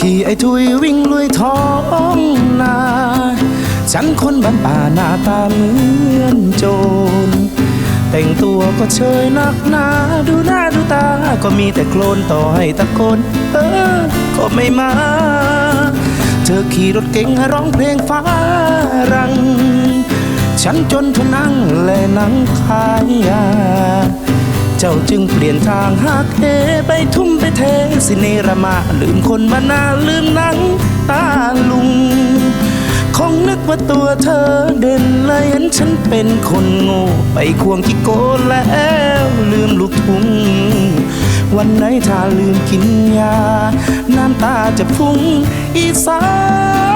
ที่ไอ้ทุยวิ่งลุยท้องนาฉันคนบ้านป่าหน้าตาเหมือนโจร แต่งตัวก็เชยนักหนา ดูหน้าดูตา ก็มีแต่โคลนต่อให้ตะโกนเออ ก็ไม่มา เธอขี่รถเก๋งร้องเพลงฟ้ารัง ฉันจนทนนั่งและนั่งขายยา เจ้าจึงเปลี่ยนทางหักเหไปทุ่มไปเทสิเนรมา ลืมคนมานาลืมนังตาลุง คงนึกว่าตัวเธอเด่นเลยเห็นฉันเป็นคนโง่ ไปควงที่โกนแล้วลืมลูกทุ่งวันไหนถ้าลืมกินยา น้ำตาจะพุ่งอีสา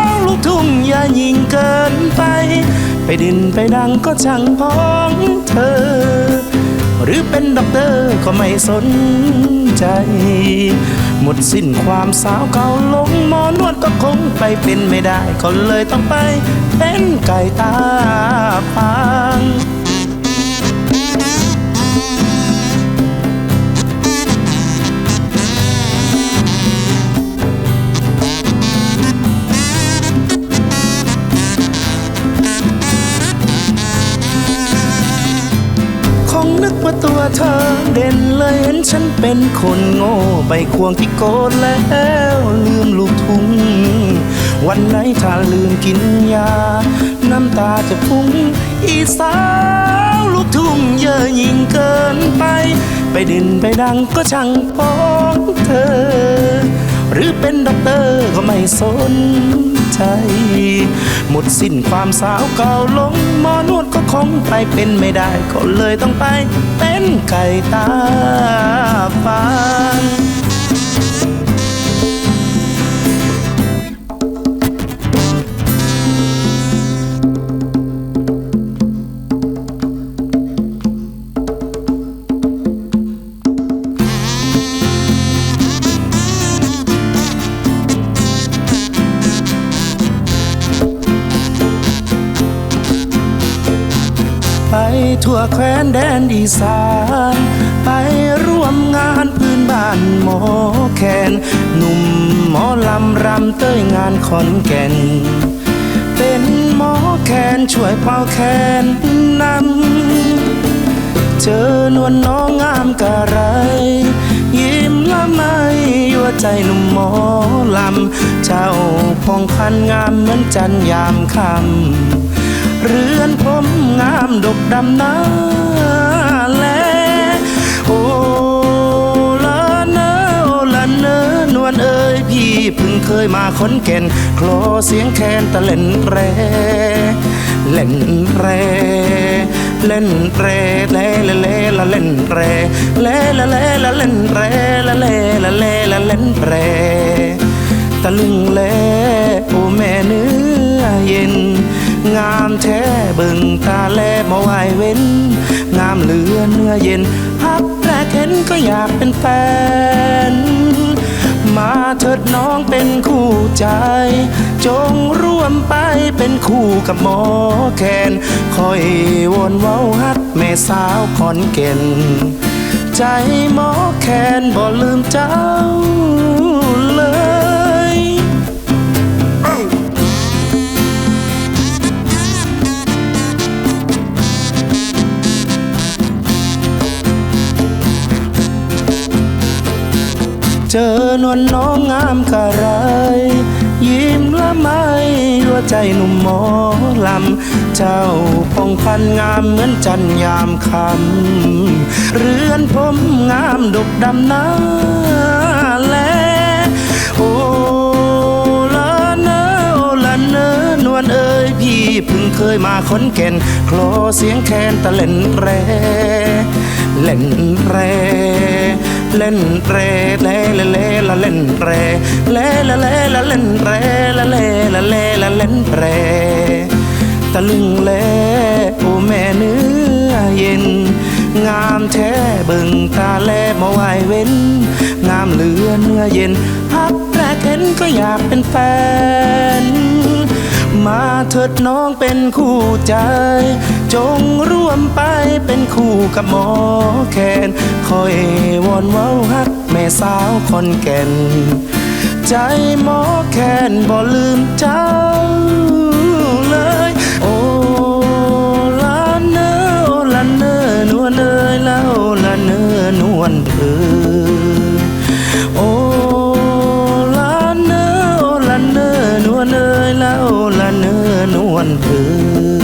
วลูกทุ่งอย่ายิงเกินไป ไปดินไปดังก็ช่างพ้องเธอ หรือเป็นด็อกเตอร์ก็ไม่สนใจ หมดสิ้นความสาวเก่าลงหมอนวดก็คงไปเป็นไม่ได้ก็เลยต้องไปเป็นไก่ตาปา ตัวเธอเด่นเลยเห็นฉันเป็นคนโง่ไปควงที่โกนแล้วลืมลูกทุ่งวันไหนถ้าลืมกินยา น้ำตาจะพุ่งอีสาวลูกทุ่งเยอะยิ่งเกินไป ไปดินไปดังก็ช่างป้องเธอ หรือเป็นด็อกเตอร์ก็ไม่สนใจ หมดสิ้นความสาวเก่าลงหมอนวดก็คงไปเป็นไม่ได้ ก็เลยต้องไปเป็นไก่ตาฟาง ทั่วแคว้นแดนอีสาน ไปร่วมงานพื้นบ้านหมอแคนหนุ่มหมอลำรำเต้ยงานขอนแก่น เป็นหมอแคนช่วยเป่าแคนนำเจอนวลน้องงามกะไร ยิ้มละไมยั่วใจหนุ่มหมอลำ เจ้าพองพันงามเหมือนจันยามคำ เรือนผมงามดกดำนาแลโอละเนอโอละเนอนวลเอ้ยพี่เพิ่งเคยมาขอนแก่นคลอเสียงแคนตะเล่นแรเล่นแรเล่นแรเล่เล่เล่ละเล่นแรเล่ละเล่ละเล่นแรละเล่ละเล่ละเล่นแรตะลึงแล่โอแม่เนื้อเย็น งามแท้เบิ่งตาแลมาไหวเว้น งามเหลือเนื้อเย็นฮับแรกเห็นก็อยากเป็นแฟน มาเถิดน้องเป็นคู่ใจ จงร่วมไปเป็นคู่กับหมอแคนคอยวนเว้าฮัดแม่สาวขอนแก่นใจหมอแคนบ่ลืมเจ้าเลย เจอนวลน้องงามกะไรยิ้มละไมหัวใจหนุ่มหมอลำ เจ้าพองพันงามเหมือนจันยามคำ เรือนผมงามดกดำน้าแลโอละเนอโอละเนอนวลเอ้ยพี่เพิ่งเคยมาขอนแก่นคลอเสียงแคนตะเล่นแรเล่นแร เล่นแรเล่เล่เล่ละเล่นแรเล่ละเล่ละเล่นแรละเล่ละเล่ละเล่นแรตะลึงแลโอ้แม่เนื้อเย็น งามแท้เบิ่งตาแลมาไหวเว้น งามเหลือเนื้อเย็นฮับแรกเห็นก็อยากเป็นแฟน เถิดน้องเป็นคู่ใจ จงร่วมไปเป็นคู่กับหมอแคนคอยวอนเว้าฮักแม่สาวคนแก่น ใจหมอแคนบ่ลืมเจ้า good.